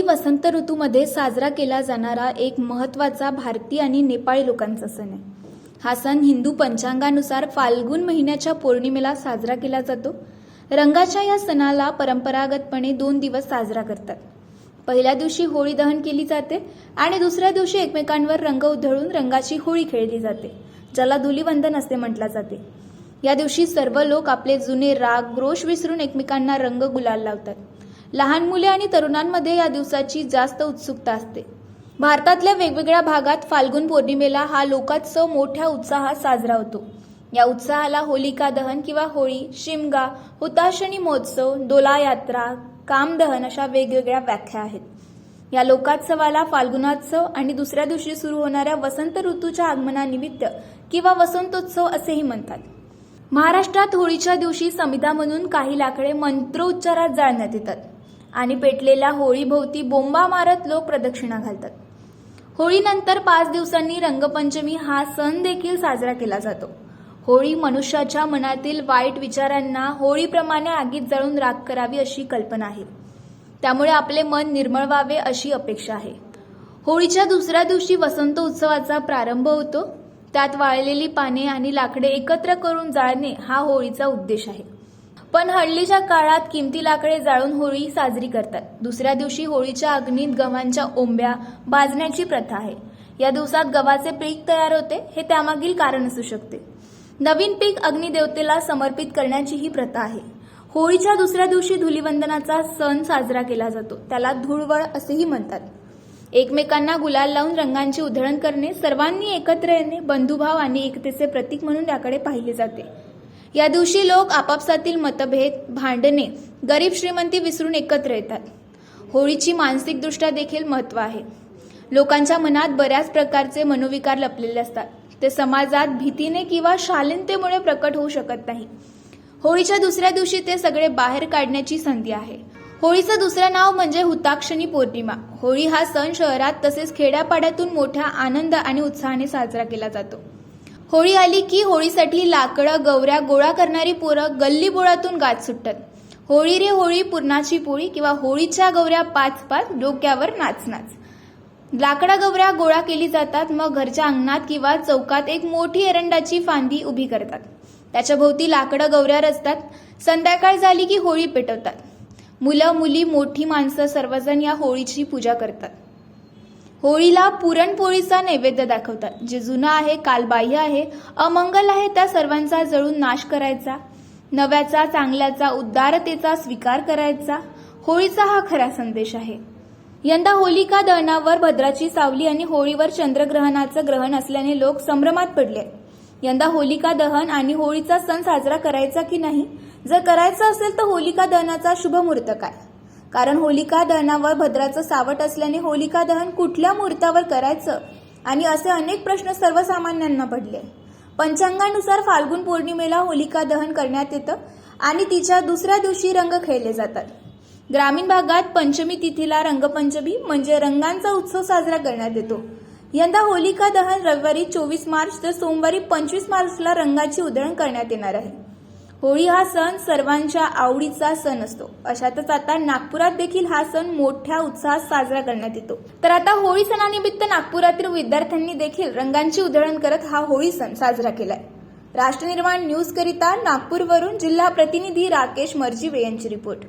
वसंत ऋतूमध्ये साजरा केला जाणारा एक महत्त्वाचा भारतीय आणि नेपाळी लोकांचा सण आहे. हा सण हिंदू पंचांगानुसार फाल्गुन महिन्याच्या पौर्णिमेला साजरा केला जातो. रंगाच्या या सणाला परंपरागतपणे दोन दिवस साजरा करतात. पहिल्या दिवशी होळी दहन केली जाते आणि दुसऱ्या दिवशी एकमेकांवर रंग उधळून रंगाची होळी खेळली जाते ज्याला धुलीवंदन असे म्हटले जाते. या दिवशी सर्व लोक आपले जुने राग रोष विसरून एकमेकांना रंग गुलाल लावतात. लहान मुले आणि तरुणांमध्ये या दिवसाची जास्त उत्सुकता असते. भारतातल्या वेगवेगळ्या भागात फाल्गुन पौर्णिमेला हा लोकोत्सव मोठ्या उत्साहात साजरा होतो. या उत्साहाला होलिका दहन किंवा होळी शिमगा हुताशणी महोत्सव डोला यात्रा कामदहन अशा वेगवेगळ्या व्याख्या आहेत. या लोकोत्सवाला फाल्गुनोत्सव आणि दुसऱ्या दिवशी सुरू होणाऱ्या वसंत ऋतूच्या आगमनानिमित्त किंवा वसंतोत्सव असेही म्हणतात. महाराष्ट्रात होळीच्या दिवशी समिधा म्हणून काही लाकडे मंत्रोच्चारात जाळण्यात येतात. आणि पेटलेल्या होळीभोवती बोंबा मारत लोक प्रदक्षिणा घालतात. होळीनंतर पाच दिवसांनी रंगपंचमी हा सण देखील साजरा केला जातो. होळी मनुष्याच्या मनातील वाईट विचारांना होळीप्रमाणे आगीत जळून राख करावी अशी कल्पना आहे. त्यामुळे आपले मन निर्मळ व्हावे अशी अपेक्षा आहे. होळीच्या दुसऱ्या दिवशी वसंत उत्सवाचा प्रारंभ होतो. त्यात वाळलेली पाने आणि लाकडे एकत्र करून जाळणे हा होळीचा उद्देश आहे. पण हल्लीच्या काळात किमती लाकडे जाळून होळी साजरी करतात. दुसऱ्या दिवशी होळीच्या अग्नीत गव्हांच्या ओंब्या भाजण्याची प्रथा आहे. या दिवसात गव्हाचे पीक तयार होते हे त्यामागील कारण असू शकते. नवीन पीक अग्निदेवतेला समर्पित करण्याची ही प्रथा आहे. होळीच्या दुसऱ्या दिवशी धुलीवंदनाचा सण साजरा केला जातो त्याला धुळवळ असेही म्हणतात. एकमेकांना गुलाल लावून रंगांची उधळण करणे सर्वांनी एकत्र येणे बंधुभाव आणि एकतेचे प्रतीक म्हणून याकडे पाहिले जाते. या दिवशी लोक आपापसातील मतभेद भांडणे गरीब श्रीमंती विसरून एकत्र येतात. होळीची मानसिकदृष्ट्या देखील महत्त्व आहे. लोकांच्या मनात बऱ्याच प्रकारचे मनोविकार लपलेले असतात. ते समाजात भीतीने किंवा शालीनतेमुळे प्रकट होऊ शकत नाही. होळीच्या दुसऱ्या दिवशी ते सगळे बाहेर काढण्याची संधी आहे. होळीचं दुसरं नाव म्हणजे हुताक्षणी पौर्णिमा. होळी हा सण शहरात तसेच खेड्यापाड्यातून मोठ्या आनंद आणि उत्साहाने साजरा केला जातो. होळी आली की होळीसाठी लाकडं गवऱ्या गोळा करणारी पोरं गल्ली बोळातून गात सुटतात. होळी रे होळी पुरणाची पोळी किंवा होळीच्या गवऱ्या पाच पाच डोक्यावर नाच नाच लाकडा गवऱ्या गोळा केली जातात मग घरच्या अंगणात किंवा चौकात एक मोठी एरंडाची फांदी उभी करतात. त्याच्या भोवती लाकडं गवऱ्या रचतात. संध्याकाळ झाली की होळी पेटवतात. मुलं मुली मोठी माणसं सर्वजण या होळीची पूजा करतात. होळीला पुरणपोळीचा नैवेद्य दाखवतात. जे जुनं आहे कालबाह्य आहे अमंगल आहे त्या सर्वांचा जळून नाश करायचा. नव्याचा चांगल्याचा उदारतेचा स्वीकार करायचा. होळीचा हा खरा संदेश आहे. यंदा होलिका दहनावर भद्राची सावली आणि होळीवर चंद्रग्रहणाचं ग्रहण असल्याने लोक संभ्रमात पडले. यंदा होलिका दहन आणि होळीचा सण साजरा करायचा की नाही? जर करायचा असेल तर होलिका दहनाचा शुभ मुहूर्त काय? कारण होलिका दहनावर भद्राचं सावट असल्याने होलिका दहन कुठल्या मुहूर्तावर करायचं? आणि असे अनेक प्रश्न सर्वसामान्यांना पडले. पंचांगानुसार फाल्गुन पौर्णिमेला होलिका दहन करण्यात येतं आणि तिच्या दुसऱ्या दिवशी रंग खेळले जातात. ग्रामीण भागात पंचमी तिथीला रंगपंचमी म्हणजे रंगांचा उत्सव साजरा करण्यात येतो. यंदा होलिका दहन रविवारी चोवीस मार्च तर सोमवारी पंचवीस मार्चला रंगाची उधळण करण्यात येणार आहे. होळी हा सण सर्वांच्या आवडीचा सण असतो. अशातच आता नागपुरात देखील हा सण मोठ्या उत्साहात साजरा करण्यात येतो. तर आता होळी सणानिमित्त नागपुरातील विद्यार्थ्यांनी देखील रंगांची उधळण करत हा होळी सण साजरा केलाय. राष्ट्रनिर्माण न्यूज करिता नागपूरवरून जिल्हा प्रतिनिधी राकेश मर्जीवे यांची रिपोर्ट.